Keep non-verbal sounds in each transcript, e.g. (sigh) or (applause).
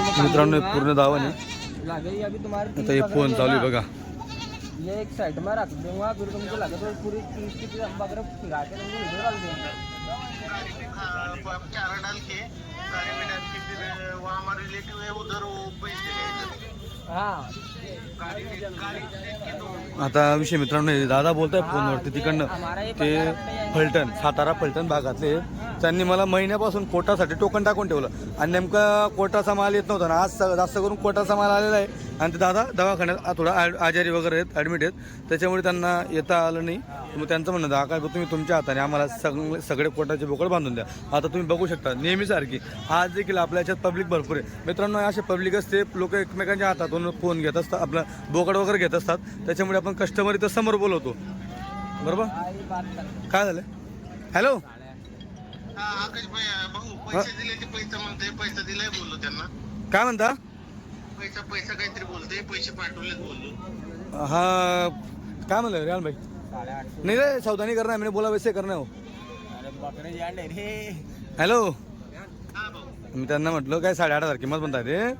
मित्रांनो हे पूर्ण दावाने तुम्हारे आता हे फोन चालू आहे बघा. ये एक साइड में रख दूंगा फिर तुमको लगे तो पूरी तीस की बकरे फिरा के तुमको वीडियो डाल दूंगा चारा डाल के सारे में डाल के फिर वहाँ हमारे रिलेटिव है उधर वो पैसे आता विषय मित्रांनो हे दादा बोलताय फोनवरती तिकडनं ते फलटण सातारा फलटण भागातले त्यांनी मला महिन्यापासून कोटासाठी टोकन टाकून ठेवलं. आणि नेमका कोटाचा माल येत नव्हता ना आज स- जास्त करून कोटाचा माल आलेला आहे. आणि ते दादा दवाखान्यात थोडा आ- आजारी वगैरे आहेत ॲडमिट आहेत. त्याच्यामुळे त्यांना येता आलं नाही. मग त्यांचं म्हणणं होतं, काय तुम्ही तुमच्या हाताने आम्हाला सगळे सगळे कोटाचे बोकड बांधून द्या. आता तुम्ही बघू शकता नेहमीसारखी. आज देखील आपल्या याच्यात पब्लिक भरपूर आहे. मित्रांनो असे पब्लिक असते लोक एकमेकांच्या हातातून फोन घेत असतात आपलं बोकड वगैरे घेत असतात. त्याच्यामुळे आपण कस्टमर इथं समोर बोलवतो. बरोबर? काय झालं? हॅलो हा काय म्हणता? पैसा पैसा काहीतरी बोलते पैसे पाठवलेत बोललो. हा काय म्हणलं रेहान भाई? नाही रे सावधानी करना है मैंने बोला वैसे करना हो. रे हॅलो हा भाऊ मी त्यांना म्हटलं काय साडेआठ हजार किंमत म्हणताय ते? काय.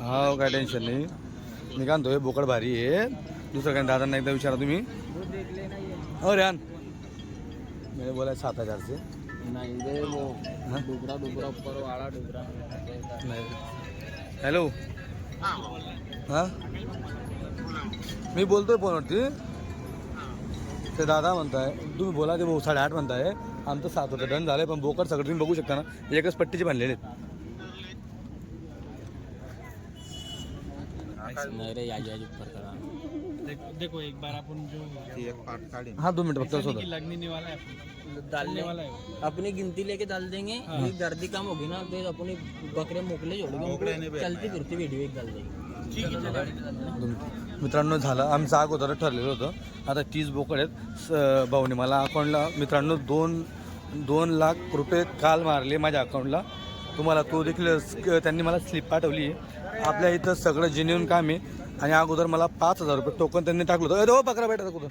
हा काय टेन्शन नाही. मी काय म्हणतोय बोकड भारी आहे. दुसरं काही दादांना एकदा विचारा तुम्ही. हो रेहान मैंने बोला सात हजार से नहीं रे वो डुबरा डुबरा ऊपर वाला डुबरा. नाही. हॅलो हा हा? मी बोलतोय फोनवरती ते दादा म्हणताय तुम्ही बोला ते भाऊ साडेआठ म्हणताय आमचं सात होतं डन झालंय पण बोकड सगळं तुम्ही बघू शकता ना। एकच पट्टीचे बांधलेले आहेत नहीं रे याजी याजी ऊपर करा। देखो एक बार अपन जो हा दोन मिनिट लगने वाला है डालने वाला है अपनी गिनती लेके डाल देंगे। ये गर्दी कम होगी ना तो अपनी बकरे मोकले जोड़ेंगे चलती फिरती वीडियो एक डाल देंगे। मित्रांनो झालं. आमचं अगोदर ठरलेलं होतं. आता तीस बोकड आहेत. स- भाऊने मला अकाउंटला मित्रांनो दोन दोन लाख रुपये काल मारले माझ्या अकाउंटला तुम्हाला तो देखील त्यांनी मला स्लिप पाठवली. आहे आपल्या इथं सगळं जेन्युन काम आहे. आणि अगोदर मला पाच हजार रुपये टोकन त्यांनी टाकलं होतं. अरे हो बकरा भेटा कुठं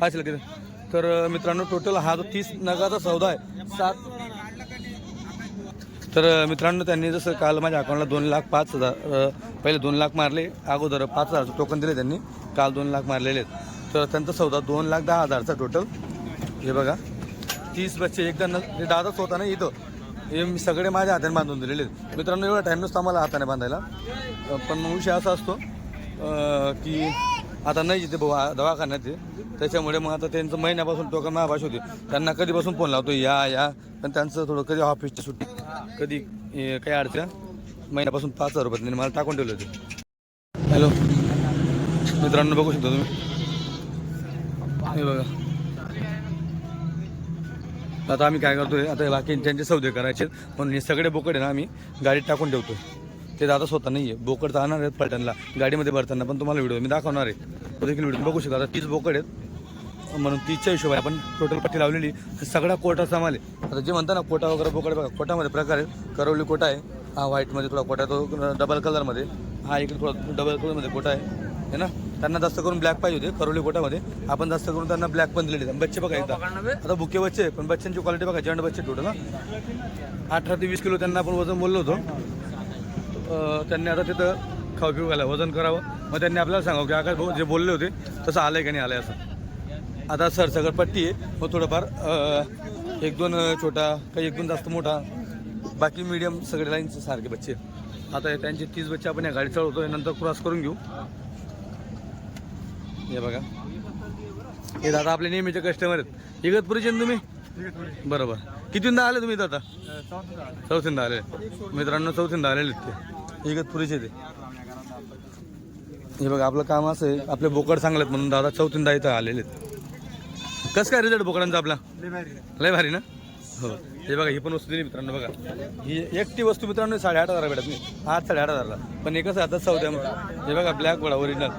पाच लागेल हां तर मित्रांनो टोटल हा जो तीस नगाचा सौदा आहे सात तर मित्रांनो त्यांनी जसं काल माझ्या अकाउंटला दोन लाख पाच हजार पहिले दोन लाख मारले अगोदर पाच हजारचं टोकन दिले त्यांनी काल दोन लाख मारलेले आहेत. तर त्यांचा सौदा दोन लाख दहा हजारचा टोटल हे बघा तीस बच्चे एकदा न दादाच होता ना इथं. हे मी सगळे माझ्या हाताने बांधून दिलेले आहेत. मित्रांनो एवढा टाईम नसतो आम्हाला हाताने बांधायला. पण मग विषय असा असतो की आता नाही जिथे भाऊ दवाखान्यात त्याच्यामुळे मग आता त्यांचं महिन्यापासून टोकन महाभाष होते. त्यांना कधीपासून फोन लावतो या या. पण त्यांचं थोडं कधी ऑफिसची सुट्टी कधी काही अडचण? महिन्यापासून पाच हजार रुपये मला टाकून ठेवले होते. हॅलो. मित्रांनो बघू शकता तुम्ही. हे बघा. आता आम्ही काय करतोय? आता बाकी त्यांचे सौदे करायचे आहेत. म्हणून हे सगळे बोकड आहे ना आम्ही गाडीत टाकून ठेवतोय. ते दादा स्वतः नाही आहे बोकड आणणार आहेत पलटणला. गाडीमध्ये भरताना पण तुम्हाला व्हिडिओ मी दाखवणार आहे. तो देखील व्हिडिओ बघू शकता. आता तीच बोकड आहेत. म्हणून तीसच्या हिशोबाने आपण टोटल पट्टी लावलेली सगळा कोटाचा माल आहे. आता जे म्हणता ना कोटा वगैरे बोकड बघा कोटामध्ये प्रकार आहे. करवली कोटा आहे. हा व्हाईटमध्ये थोडा कोटा तो डबल कलरमध्ये हा इकडे थोडा डबल कलरमध्ये कोटा आहे. है ना? त्यांना जास्त करून ब्लॅक पाहिजे होते करवली कोटामध्ये. आपण जास्त करून त्यांना ब्लॅक पण दिलेले बच्चे बघा एकदा आता बुके बच्चे पण बच्चांची क्वालिटी बघा जंड बच्चे टोटल ना अठरा ते वीस किलो त्यांना आपण वजन बोललो होतो. त्यांनी आता तिथं खाऊ पिऊ घाला वजन करावं. मग त्यांनी आपल्याला सांगावं की आकाश भाऊ जे बोलले होते तसं आलं आहे का नाही आलं आहे असं. आता सरसकट पट्टी आहे. मग थोडंफार एक दोन छोटा काही एक दोन जास्त मोठा. बाकी मीडियम सगळे लाईनचे सारखे बच्चे आता हे त्यांचे तीस बच्चे आपण या गाडी चढवतो नंतर क्रॉस करून घेऊ. हे बघा. हे दादा आपले नेहमीचे कस्टमर आहेत. इगतपुरीचे तुम्ही? बरोबर. कितींदा आले तुम्ही दादा चौथींदा आले मित्रांनो चौथींदा आलेले आहेत ते. इगतपुरीचे ते. हे बघा आपलं काम असं आहे. आपले बोकड चांगले आहेत म्हणून दादा चौथींदा इथं आलेले आहेत. कसं काय रिझल्ट बोकडांचा आपला? लय भारी. ना? हो. हे बघा ही पण वस्तू दिली मित्रांनो बघा. ही एकटी वस्तू मित्रांनो साडेआठ हजार भेटत नाही. आठ साडेआठ हजारला. पण कसं आता चौथ्या हे बघा ब्लॅक बोळा ओरिजिनल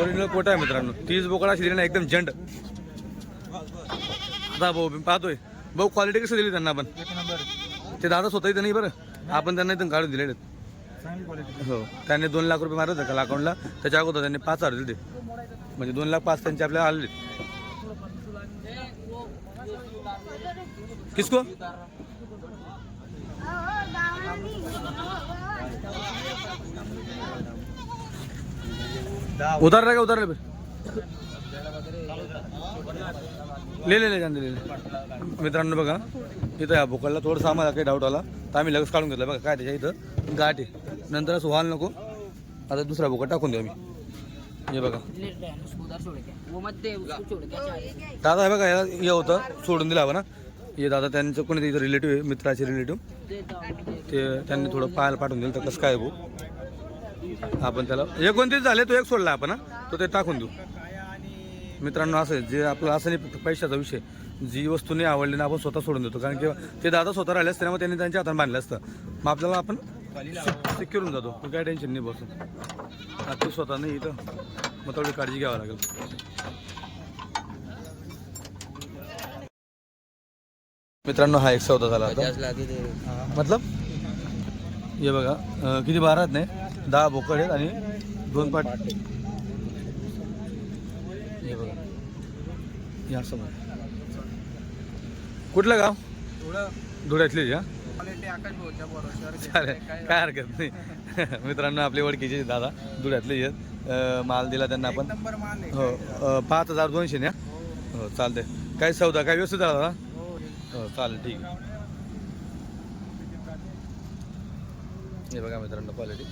ओरिजिनल कोटा आहे मित्रांनो. तीस बोकडा अशी दिली ना एकदम जंड आता भाऊ मी पाहतोय. भाऊ क्वालिटी कसं दिली त्यांना आपण ते दादा स्वतः इथं नाही बरं? आपण त्यांना इथून काढून दिलेले. हो. त्यांनी दोन लाख रुपये मारत का अकाउंटला त्याच्या अगोदर त्यांनी पाच हजार दिले म्हणजे दोन लाख पाच त्यांचे आपल्याला आले किसको? उधर रहेगा उधर उतार ले ले ले ले ले ले। मित्रांनो बघा इथं या बोकडला थोडंसं आम्हाला काही डाऊट आला. तर आम्ही लगेच काढून घेतलं. बघा काय त्याच्या इथं? गाठ आहे. नंतर असं व्हाल नको. आता दुसरा बोकड टाकून देऊ आम्ही. हे बघा. दादा हे बघा हे होतं. सोडून दिलं हवं ना? हे दादा त्यांचं कोणी इथं रिलेटिव्ह आहे मित्राचे रिलेटिव्ह ते त्यांनी थोडं पाहायला पाठवून दिलं तर कसं काय भाऊ? आपण त्याला एक कोणतेच झाले? तो एक सोडला आपण तो ते टाकून देऊ. मित्रांनो असं जे आपलं असं नाही पैशाचा विषय जी वस्तू नाही आवडली ना आपण स्वतः सोडून देतो. कारण की ते दादा स्वतः राहिले असते मग त्यांनी त्यांच्या हाताने बांधलं असतं. मग आपल्याला आपण सिक्युरून जातो. मग काय टेन्शन नाही बसून आता स्वतः नाही इथं. मग तेवढी काळजी घ्यावी लागेल. मित्रांनो हा एक सौदा झाला आता. मतलब? हे बघा अं, किती बारा आहेत नाही? दहा बोकड आहेत आणि दोन पाट. हे बघा. असं बघा कुठलं गाव? धुळ्यातली का चालेल काय हरकत नाही. (laughs) मित्रांनो आपले ओळखीचे दादा धुळ्यातले आहेत. अं, माल दिला त्यांना आपण. हो अं, पाच हजार दोनशे न्या हो? चालते काय सौदा काय व्यवस्थित झाला दादा? हो चालेल ठीक आहे. हे बघा मित्रांनो क्वालिटी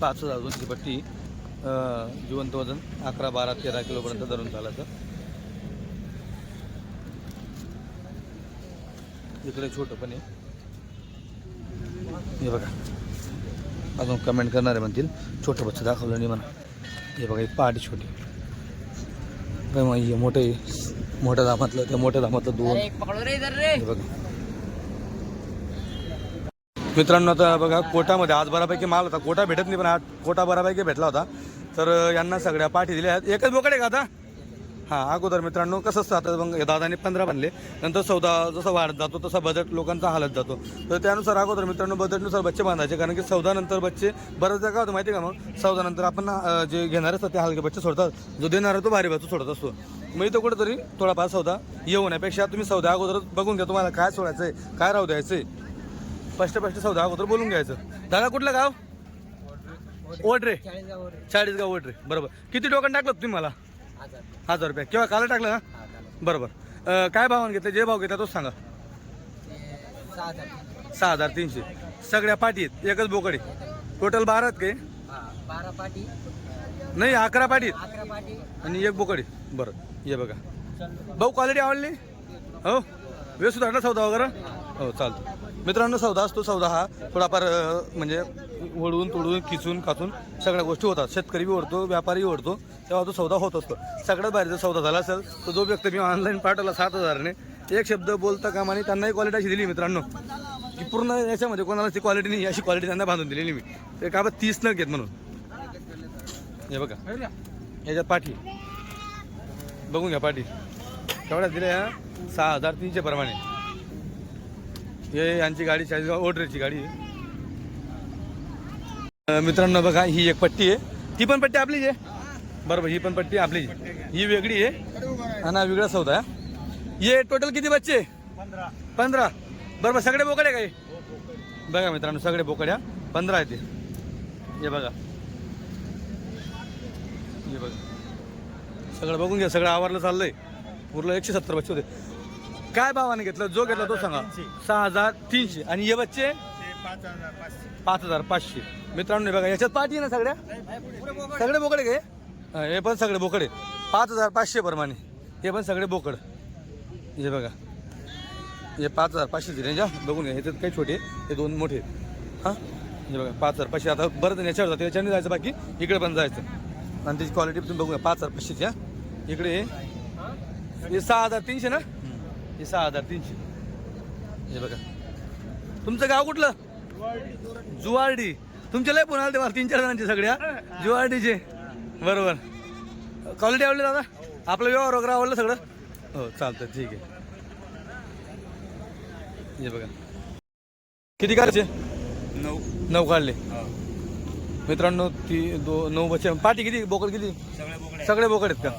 पाच हजार दोनशे पट्टी जिवंत वजन अकरा बारा तेरा किलोपर्यंत धरून चालायचं इकडे छोटं पण आहे. हे बघा. अजून कमेंट करणारे म्हणतील छोटं बच्चं दाखवलं नाही म्हणा. हे बघा एक पहाटी छोटी. काय हे मोठे मोठ्या दामातलं त्या मोठ्या दामातलं दोन. एक पकड़ो रे इधर रे. बघा. मित्रांनो आता बघा कोटामध्ये आज बऱ्यापैकी माल होता. कोटा भेटत नाही पण आज कोटा बऱ्यापैकी भेटला होता. तर यांना सगळ्या पाठी दिल्या एकच बोकडे का आता? हां अगोदर मित्रांनो कसं असतं आता मग दादाने पंधरा बनले नंतर चौदा जसं वाढत जातो तसा बजेट लोकांचा हालत जातो. तर त्यानुसार अगोदर मित्रांनो बजेटनुसार बच्चे बांधायचे कारण की चौदा नंतर बच्चे बऱ्याचदा काय होतं माहिती आहे का मग? चौदा नंतर आपण जे घेणार असतात ते हलके बच्चे सोडतात. जो देणार तो भारी बच्चे सोडत असतो. मग इथं कुठेतरी थोडाफार सौदा येऊ नयेपेक्षा तुम्ही सौदा अगोदर बघून घ्या तुम्हाला काय सोडायचं आहे काय राहू द्यायचं आहे स्पष्ट स्पष्ट सौदा अगोदर बोलून घ्यायचं. दादा कुठलं गाव? ओढरे चाळीस गाव रे चाळीस गाव ओढरे बरोबर. किती टोकन टाकलं तुम्ही मला? हजार रुपये. केव्हा? काल टाकलं ना? हा बरोबर. अं, काय भावाने घेतलं? जे भाव घेतला तोच सांगा. सहा हजार. तीनशे. सगळ्या पाठी आहेत. एकच बोकडे. टोटल बारा आहेत काही? बारा पाटी नाही अकरा पाठी आहेत. अकरा पाटी आणि एक बोकडे. बरं. ये बघा. भाऊ क्वालिटी आवडली? हो? व्यवस्थित वाटला सौदा वगैरे? हो चालतो. मित्रांनो सौदा असतो सौदा हा थोडाफार म्हणजे वळून तोडून खिचून खाचून सगळ्या गोष्टी होतात. शेतकरी बी ओढतो व्यापारी ओढतो तेव्हा तो सौदा होत असतो. सगळ्यात भारी जर सौदा झाला असेल तर जो व्यक्ती मी ऑनलाईन पाठवला सात हजारने एक शब्द बोलता कामाने त्यांनाही क्वालिटी अशी दिली मित्रांनो. की पूर्ण याच्यामध्ये कोणाला ती क्वालिटी नाही अशी क्वालिटी त्यांना बांधून दिलेली मी. ते का बा तीस न घेत म्हणून. हे बघा. याच्यात पाठी. बघून घ्या पाठी. केवढ्या दिल्या सहा हजार तीनशे प्रमाणे. हे यांची गाडी चाळीसगाव ओडरेची गाडी आहे. मित्रांनो बघा ही एक पट्टी आहे. ती पण पट्टी आपलीच आहे. बरोबर ही पण पट्टी आपलीच आहे. ही वेगळी आहे. आणि हा वेगळा सौदा हे टोटल किती बच्चे? पंधरा. बरोबर सगळे बोकडे काय बघा मित्रांनो सगळे बोकड्या. पंधरा आहे ते. हे बघा. हे बघा. सगळं बघून घ्या सगळं आवरलं चाललंय. पूर्ण एकशे सत्तर बच्चे होते. काय भावाने घेतलं? जो घेतला तो सांगा. सहा हजार तीनशे. आणि हे बच्चे? पाच हजार पाचशे. मित्रांनो बघा याच्यात पाठी आहे ना सगळ्या? सगळे बोकडे. काय हा, पण सगळे बोकडे. पाच हजार पाचशे प्रमाणे. हे पण सगळे बोकड. हे बघा. हे पाच हजार पाचशेची रेंज हा बघून घ्या. ह्याच्यात काही छोटे हे दोन मोठे हां? हे बघा पाच हजार पाचशे. आता बरं तर याच्यावर जातं. याच्याने जायचं बाकी. इकडे पण जायचं. आणि त्याची क्वालिटी तुम्ही बघूया. पाच हजार पाचशेची हा? इकडे हे. हे सहा हजार तीनशे ना? हे सहा हजार तीनशे. हे बघा. तुमचं गाव कुठलं? जुवारडी. तुमच्या लय पुन्हा तेव्हा तीन चार जणांचे सगळ्या जुवारडीचे. बरोबर. क्वालिटी आवडली दादा? आपलं व्यवहार वगैरे आवडलं सगळं? हो चालतं ठीक आहे. हे बघा. किती काढायचे? नऊ. नऊ काढले. मित्रांनो ती दो नऊ बच्चे पाठी किती? बोकड किती? सगळे बोकडे सगळे बोकड आहेत का?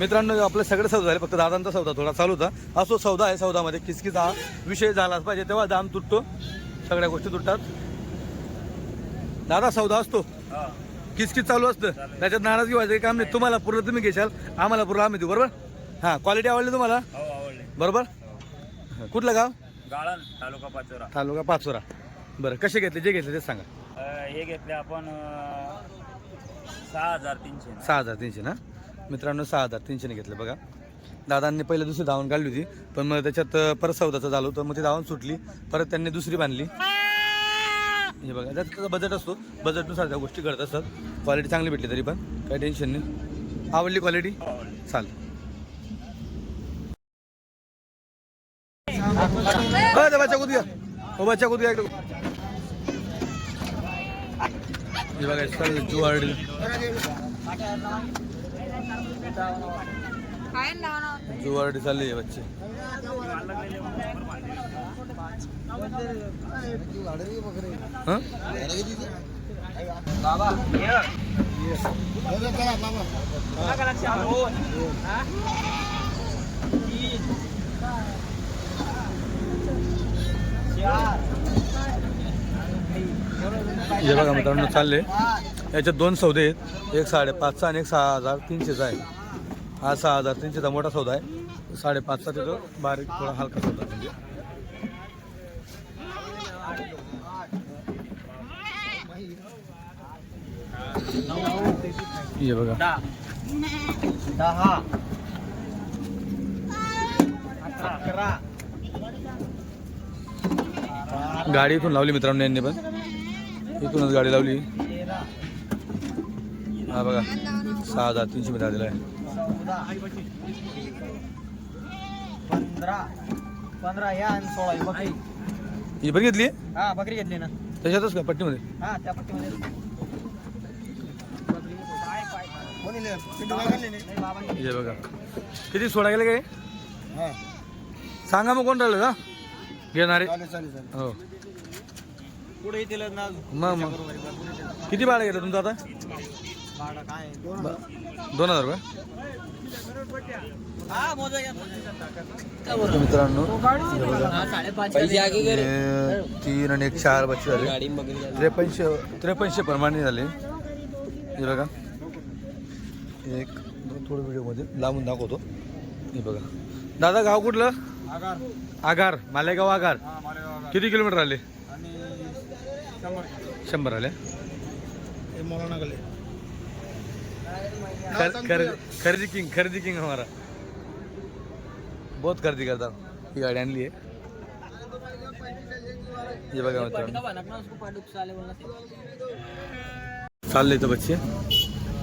मित्रांनो आपले सगळे सौदा झाले फक्त दादांचा सौदा थोडा चालू होता. असो सौदा आहे सौदामध्ये किसकिस हा विषय झालाच पाहिजे तेव्हा दाम तुटतो. सगळ्या गोष्टी तुटतात. दादा सौदा असतो. किसकिस चालू असतं. त्याच्यात नाराजगी व्हायचं काम नाही. तुम्हाला पूर्ण तुम्ही घेशाल आम्हाला पूर्ण आम्ही देऊ बरोबर? हां क्वालिटी आवडली तुम्हाला? हो आवडले. बरोबर? कुठलं गाव? गाळण तालुका पाचोरा. तालुका पाचोरा. बरं कसे घेतले जे घेतले तेच सांगा. हे घेतले आपण सहा हजार तीनशे. सहा हजार तीनशे ना? मित्रांनो सहा हजार तीनशेने घेतलं बघा. दादांनी पहिले दुसरी धावून काढली होती पण मग त्याच्यात परत सौदाचं झालं होतं मग ती धावून सुटली परत त्यांनी दुसरी बांधली. हे बघा त्याचा त्याचा बजेट असतो. बजेटनुसार त्या गोष्टी करत असतात. क्वालिटी चांगली भेटली तरी पण काही टेन्शन नाही. आवडली क्वालिटी चालेल. बच्चा कूद घ्या हो बच्चा घ्या हे बघा चाललं जुवारडी चालली आहे बच्चे. हे? बघा मित्रांनो चालले. याच्यात दोन सौदे आहेत. एक साडेपाचचा आणि एक सहा हजार तीनशेचा आहे. हा सहा हजार तीनशेचा मोठा सौदा आहे. साडेपाचचा त्याचं बारीक थोडा हलका सौदा म्हणजे बघा. दहा गाडी इथून लावली मित्रांनो यांनी पण. इथूनच गाडी लावली. हा बघा सहा हजार तीनशे मध्ये आलेला आहे. पंधरा पंधरा या आणि सोळा ही बकरी. ही घेतली? हा बकरी घेतली ना. त्याच्यातच का पट्टीमध्ये? हा त्या पट्टीमध्ये. हे बघा. किती सोडा गेले काय सांगा मग कोण राहिलं का घेणारे? हो. पुढे येतील ना मग मग. किती भाडं घेतलं तुमचं आता? दोन हजार रुपये? हा मित्रांनो हे हे तीन आणि एक चार बच्चे झाले. त्रेपन्नशे त्रेपन्नशे प्रमाणे झाले. हे बघा. एक दोन थोडं व्हिडिओमध्ये लांबून दाखवतो. हे बघा. दादा गाव कुठलं? आगार. आगार मालेगाव आगार. हा मालेगाव आगार. किती किलोमीटर आले? शंभर. आले. हे मोलाना खर- खर- खरेदी किंग खरेदी किंग हमारा। बहुत खरेदी करतात ही। गाडी आणली आहे हे बघा मित्रांनो। चालले इथं बच्चे।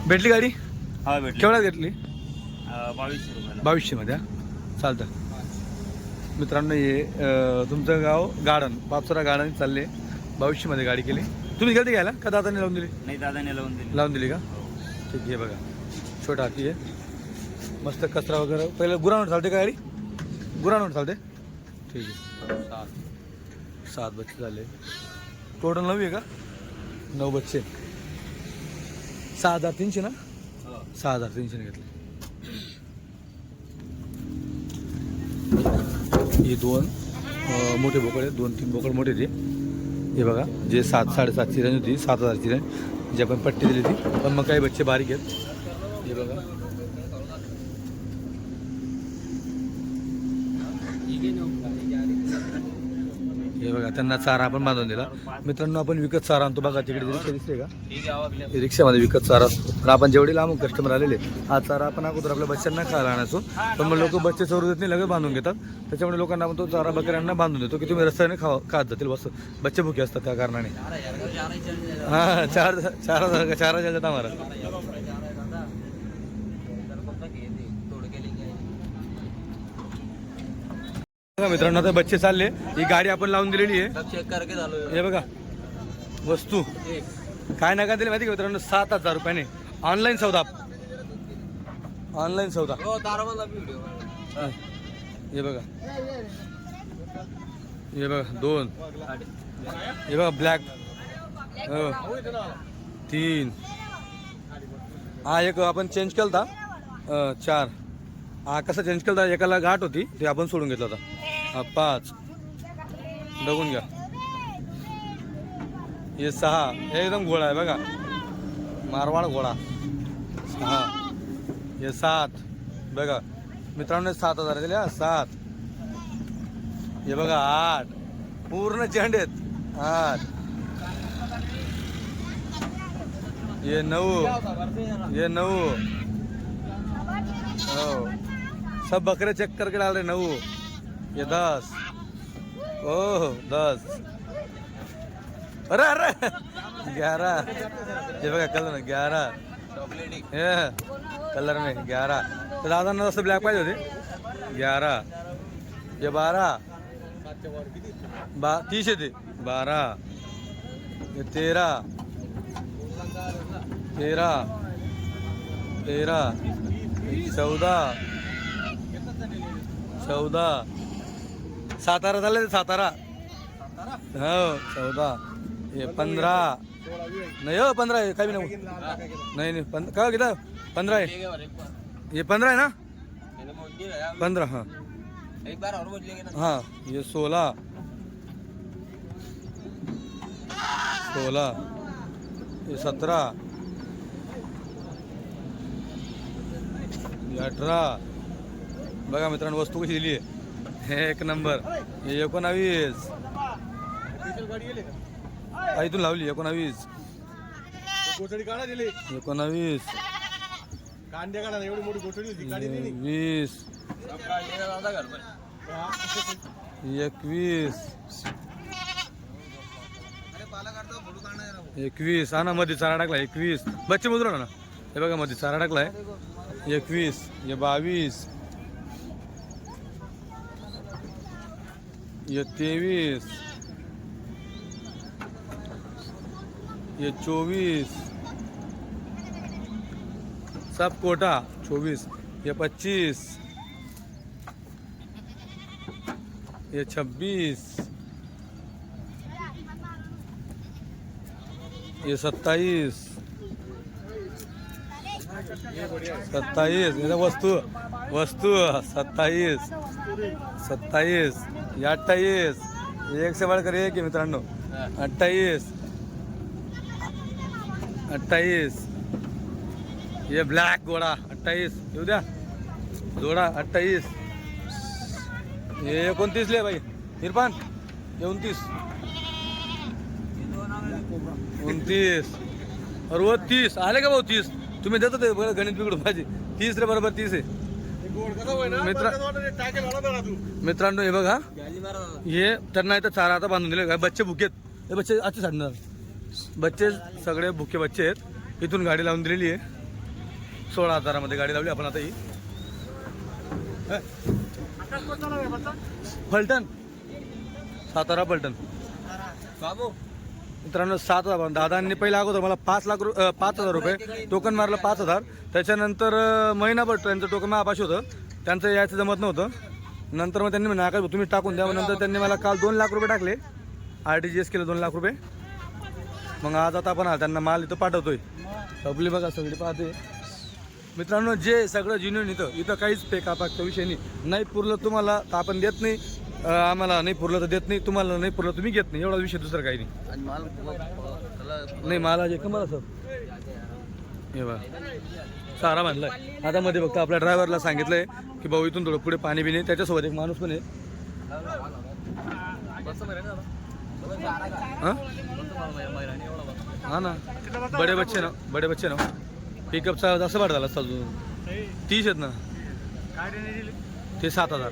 भेटली गाडी? हा भेटले. केवढ्यात घेतली? बावीसशे मध्ये हा? चालतं. मित्रांनो हे तुमचं गाव गार्डन पापसरा गार्डन चालले. बावीसशे मध्ये गाडी केली. तुम्ही गेलते घ्यायला का दादाने लावून दिली? नाही दादाने लावून दिली. लावून दिली का? ठीक आहे बघा. छोटा हाती आहे. मस्त कचरा वगैरे. पहिलं गुरांवर चालते का गाडी? गुरांवर चालते? ठीक आहे. सात. सात बच्चे झाले. टोटल नऊ आहे का? नऊ बच्चे. सहा हजार तीनशे ना? सहा हजार तीनशेने घेतले. हे दोन मोठे बोकड आहेत. दोन तीन बोकड मोठे ते हे. बघा जे सात साडेसातची रेंज होती सात हजारची रेंज जे आपण पट्टी दिली होती पण मग काही बच्चे बारीक आहेत हे बघा। बघा त्यांना चारा आपण बांधून दिला मित्रांनो आपण विकत चारा आणतो बघा तिकडे रिक्षा दिसते का रिक्षामध्ये विकत चारा असतो पण आपण जेवढे लांब कस्टमर आलेले हा चारा आपण अगोदर आपल्या बच्चांना खायला आणायचो पण मग लोक बच्चे चोरू देत नाही लगेच बांधून घेतात त्याच्यामुळे लोकांना आपण तो चारा बकऱ्यांना बांधून देतो की तुम्ही रस्त्याने खा खात जातील बस बच्चे भुके असतात त्या कारणाने हां चार चार हजार का चार हजार हमारा बघा मित्रांनो आता बच्चे चालले. ही गाडी आपण लावून दिलेली आहे. हे बघा. वस्तू. काय नका दिली माहिती का मित्रांनो? सात हजार रुपयाने. ऑनलाईन सौदा. ऑनलाईन सौदा. हो हा. बघा. हे बघा दोन. हे बघा ब्लॅक हो. तीन. हा एक आपण चेंज केला चार. हा कसा चेंज केला होता? एकाला घाट होती ते आपण सोडून घेतला होता. हा पाच. बघून घ्या. हे सहा. हे एकदम घोडा आहे बघा. मारवाड घोडा. सहा. हे सात. बघा. मित्रांनो सात हजार दिले सात. हे बघा आठ. पूर्ण चेंड आहेत. आठ. हे नऊ. ये नऊ. हो. सब बकरे चेक करके डाल रहे नऊ। ये दस। ओह दस। अरे अरे। ग्यारह। ये बघा कलर ग्यारह। ये कलर में ग्यारह। तर दादांना जसं ब्लॅक पाहिजे होते। ग्यारह। ये बारह। बा तीस येते बारह। ये तेरह। तेरह। तेरह। चौदा चौदा. सातारा झाले ते सातारा. हो चौदा. हे पंधरा. नाही हो पंधरा आहे काही नाही. नाही नाही पंध का पंधरा आहे. हे पंधरा आहे ना? पंधरा हां. हां हे सोळा. सोळा. हे सतरा. ये अठरा. बघा मित्रांनो वस्तू कशी दिली आहे. एक नंबर. एकोणावीस. हा, इथून लावली एकोणावीस. एकोणावीस. वीस. एकवीस. एकवीस. हा ना मध्ये चारा टाकला एकवीस. बच्चे मुद्रा ना. हे बघा मध्ये चारा टाकलाय. एकवीस. हे बावीस. ये तेवीस ये चौबीस सब कोटा चौबीस ये पच्चीस ये छब्बीस ये सत्ताईस सत्ताईस वस्तु वस्तु सत्ताईस सत्ताईस। अट्ठाईस ये एक से बढ़कर एक है मित्रांनो. अट्ठाईस अट्ठाईस ये ब्लॅक घोडा अट्ठाईस येऊ द्या. जोडा अट्ठाईस हे एकोणतीस ले भाई. इरफान एकोणतीस उनतीस. और वो तीस. आले का भाऊ तीस? तुम्ही देतो ते गणित बिघडून पाहिजे. तीस रे बरोबर तीस आहे. मित्र- मित्रांनो हे बघा. हे त्यांना इथं चारा आता बांधून दिले काय बच्चे भुकेत. हे बच्चे आजचे सांगणार. बच्चे सगळे भुके बच्चे आहेत. इथून गाडी लावून दिलेली आहे. सोळा हजारामध्ये गाडी लावली आपण आता ही. फलटण. सातारा फलटण. बाबू. मित्रांनो सात हजार. दादांनी पहिला अगोदर मला पाच लाख रु पाच हजार रुपये. टोकन मारलं पाच हजार. त्याच्यानंतर महिनाभर त्यांचं टोकन माझ्यापाशी होतं. त्यांचं यायचं जमत नव्हतं. नंतर मग त्यांनी नाका तुम्ही टाकून द्या. नंतर त्यांनी मला काल दोन लाख रुपये टाकले. आर टी जी एस केलं दोन लाख रुपये. मग आज आता आपण त्यांना माल इथं पाठवतोय. पब्लिक बघा सगळी पाहते. मित्रांनो जे सगळं जिन्यून इथं इथं काहीच फेकापाकचा विषय नाही. नाही पुरलं तुम्हाला तर आपण देत नाही. आम्हाला नाही पुरलं तर देत नाही तुम्हाला नाही पुरलं तुम्ही घेत नाही. एवढा विषय दुसरं काही नाही. आणि माल त्याला नाही मला जे कमला सर हे बा सारा बांधलाय. आता मध्ये फक्त आपल्या ड्रायव्हरला सांगितलंय की भाऊ इथून थोडं पुढे पाणी बिणी त्याच्यासोबत एक माणूस पण आहे. हा? हा ना. बडे बच्चे ना बडे बच्चे ना. पिकअपचा जास्त भाड झाला अजून. तीस आहेत ना. ते सात हजार.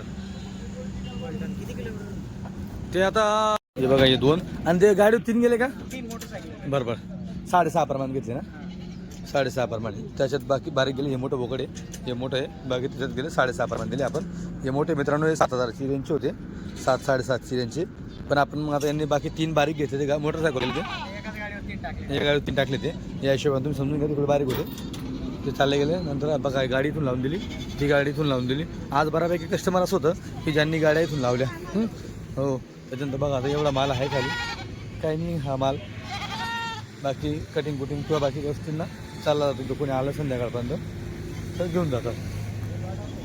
ते आता हे बघा हे दोन. आणि ते गाडीत तीन गेले का? बरं बरं. साडेसहा प्रमाण घेतले ना? साडेसहा प्रमाणे त्याच्यात बाकी बारीक गेले हे मोठं बोकड आहे. हे मोठं आहे. बाकी त्याच्यात गेले साडेसहा प्रमाण दिले आपण. हे मोठे मित्रांनो हे सात हजारची रेंजचे होते. सात साडेसातची रेंजचे पण आपण मग आता यांनी बाकी तीन बारीक घेतले ते गा मोटरसायकल ते एका गाडीत तीन टाकले. ते. या हिशोबाने तुम्ही समजून घ्या थोडे बारीक होते. ते चालले गेले. नंतर बघा गाडी इथून लावून दिली. ती गाडी इथून लावून दिली. आज बऱ्यापैकी कस्टमर असं होतं की ज्यांनी गाड्या इथून लावल्या. हं? त्याच्यानंतर बघा आता एवढा माल आहे खाली. काही नाही हा माल. बाकी कटिंग कुटिंग किंवा बाकी गोष्टींना चालला जातो तो कोणी आलं संध्याकाळपर्यंत तर घेऊन जातात.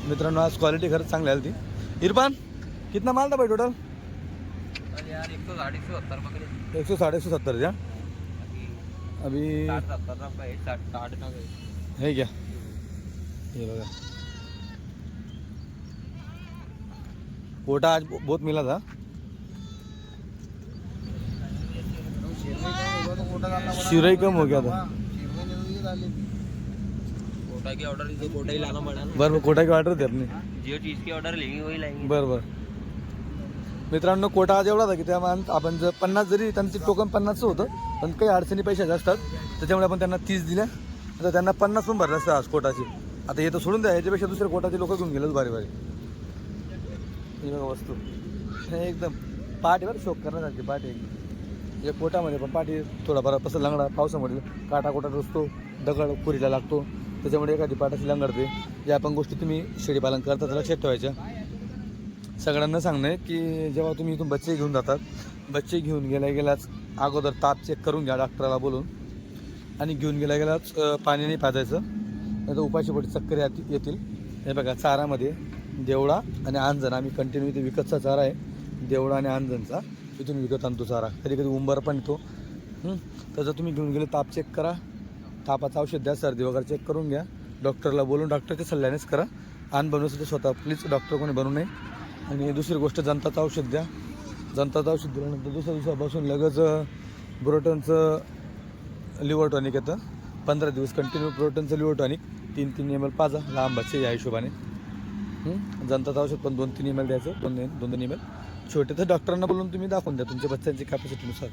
मित्रांनो आज क्वालिटी खरंच चांगली आली ती इरफान कितना माल भाई टोटल एक सौ साढ़े एक सौ सत्तर क्या अभी है क्या ये बघा. कोटा आज बहुत मिला था. शिरई कम हो गया था. कोटा की ऑर्डर तो कोटा ही लाना पड़ा ना। बरं बरं कोटा की ऑर्डर होती आपली जो चीज़ की ऑर्डर लेंगे वही लाएंगे। बरं बरं. मित्रांनो कोटा आज एवढा होता की त्या मान- आपण जर पन्नास जरी त्यांचे टोकन पन्नासचं होतं पण काही अडचणी पैशाचे असतात त्याच्यामुळे आपण त्यांना तीस दिल्या. आता त्यांना पन्नास पण भरलं असतं आज कोटाची. आता हे तर सोडून द्या याच्यापेक्षा दुसऱ्या कोटाचे लोक घेऊन गेलंच भारी भारी. ही बघा वस्तू. हे एकदम पाठ बरं शोक करण्यासारखी पाठी आहे. कोटामध्ये या पण पाठी थोडाफार पसं लंगडा पावसामध्ये काटा कोटा असतो दगड पुरीला लागतो. त्याच्यामुळे एखादी पाठाची लंगडते या पण गोष्टी तुम्ही शेळीपालन करता तर लक्षात ठेवायच्या. सगळ्यांना सांगणं आहे की जेव्हा तुम्ही इथून बच्चे घेऊन जातात बच्चे घेऊन गेल्या गेल्याच अगोदर ताप चेक करून घ्या डॉक्टरला बोलून. आणि घेऊन गेल्या गेलाच पाणी नाही पाजायचं. नाही तर उपाशी पोटी चक्कर येतील. हे बघा चारामध्ये देवळा आणि आंजण. आम्ही कंटिन्यू इथे विकतचा चारा आहे. देवळा आणि आंजणचा. इथून विकत आणतो चारा. कधी कधी उंबर पण येतो. हं? त्याचं तुम्ही घेऊन गेले ताप चेक करा. तापाचं औषध द्या सर्दी वगैरे चेक करून घ्या. डॉक्टरला बोलून डॉक्टरच्या सल्ल्यानेच करा. आण बनवण्यासाठी स्वतः प्लीज डॉक्टर कोणी बनवू नये. आणि दुसरी गोष्ट जनताचं औषध द्या. जनताचं औषध दिल्यानंतर दुसऱ्या दिवसापासून लगेच ब्रोटनचं लिव्हर टॉनिक येतं. पंधरा दिवस कंटिन्यू प्रोटनचं लिव्हर टॉनिक. तीन तीन एम एल पाजा. लहान बच्चे या हिशोबाने. हं? जनताचं औषध पण दोन तीन एम एल द्यायचं. दोन दोन दोन एम एल छोटे तर डॉक्टरांना बोलून तुम्ही दाखवून द्या तुमच्या बच्चांची कॅपॅसिटीनुसार